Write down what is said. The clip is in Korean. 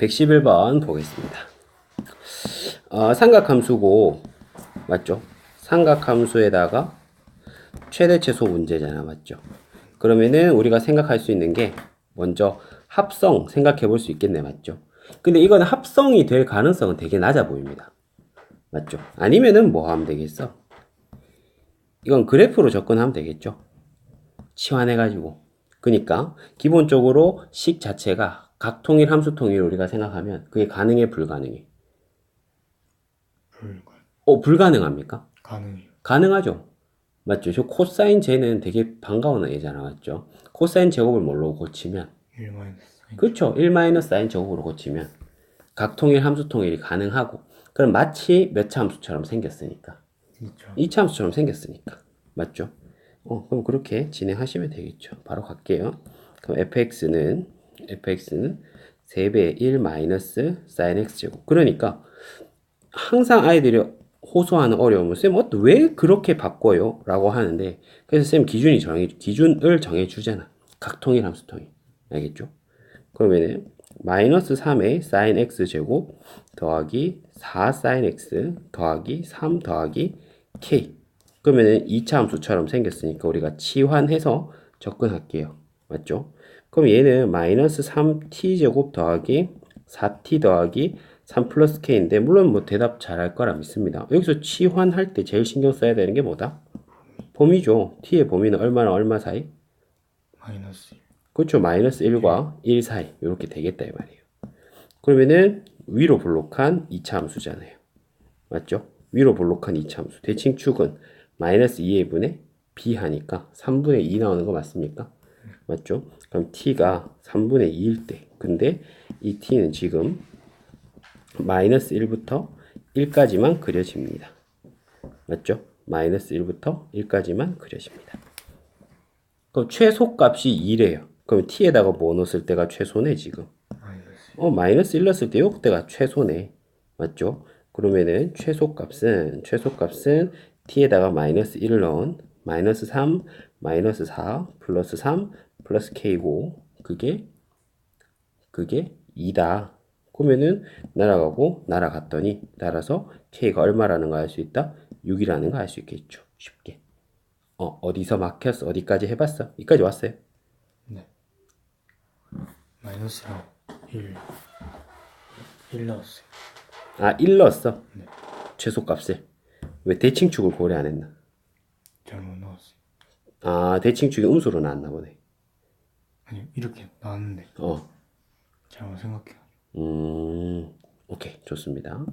111번 보겠습니다. 어, 삼각함수고 맞죠? 삼각함수에다가 최대 최소 문제잖아 맞죠? 그러면은 우리가 생각할 수 있는 게 먼저 합성 생각해 볼 수 있겠네 맞죠? 근데 이건 합성이 될 가능성은 되게 낮아 보입니다. 맞죠? 아니면은 뭐 하면 되겠어? 이건 그래프로 접근하면 되겠죠? 치환해가지고. 그니까, 기본적으로 식 자체가 각통일 함수통일 우리가 생각하면 그게 가능해, 불가능해? 불가 어, 불가능합니까? 가능해요. 가능하죠. 맞죠? 저 코사인 제는 되게 반가운 애잖아. 맞죠? 코사인 제곱을 뭘로 고치면 1 마이너스 사인. 그렇죠. 1 마이너스 사인 제곱으로 고치면 각통일 함수통일이 가능하고 그럼 마치 몇 차 함수처럼 생겼으니까 2차 2차 함수처럼 생겼으니까 맞죠? 어, 그럼 그렇게 진행하시면 되겠죠. 바로 갈게요. 그럼 fx는 fx는 3배 1 마이너스 sin x 제곱. 그러니까 항상 아이들이 호소하는 어려움은 쌤, 어, 왜 그렇게 바꿔요? 라고 하는데 그래서 쌤 기준이 정해 기준을 정해 주잖아. 각통일 함수통일. 알겠죠? 그러면은 마이너스 3의 sin x 제곱 더하기 4 sin x 더하기 3 더하기 k 그러면은 2차 함수처럼 생겼으니까 우리가 치환해서 접근할게요. 맞죠? 그럼 얘는 마이너스 3t 제곱 더하기 4t 더하기 3 플러스 k인데 물론 뭐 대답 잘할 거라 믿습니다. 여기서 치환할 때 제일 신경 써야 되는 게 뭐다? 범위죠. t의 범위는 얼마나 얼마 사이? 마이너스 1. 그렇죠. 마이너스 1과 1 사이 이렇게 되겠다 이 말이에요. 그러면은 위로 볼록한 2차 함수잖아요. 맞죠? 위로 볼록한 2차 함수. 대칭축은 마이너스 2의 분의 b 하니까 3분의 2 나오는 거 맞습니까? 맞죠? 그럼 t가 3분의 2일 때 근데 이 t는 지금 마이너스 1부터 1까지만 그려집니다. 맞죠? 마이너스 1부터 1까지만 그려집니다. 그럼 최소값이 2래요. 그럼 t에다가 뭐 넣었을 때가 최소네 지금. 어 마이너스 1 넣었을 때 요때가 최소네. 맞죠? 그러면은 최소값은 최소값은 t에다가 마이너스 1을 넣은 마이너스 3 마이너스 4 플러스 3 플러스 k고 그게 그게 2다. 그러면은 날아가고 날아갔더니 따라서 k가 얼마라는 거알수 있다? 6이라는 거알수 있겠죠. 쉽게. 어, 어디서 막혔어? 어디까지 해봤어? 여기까지 왔어요? 네. 마이너스랑 1. 1 나왔어요. 아, 1 넣었어? 네. 최소값을. 왜 대칭축을 고려 안 했나? 잘못 나왔어요. 아, 대칭 축이 음수로 나왔나 보네. 아니 이렇게 나왔는데 어, 잘못 생각해요. 음, 오케이, 좋습니다.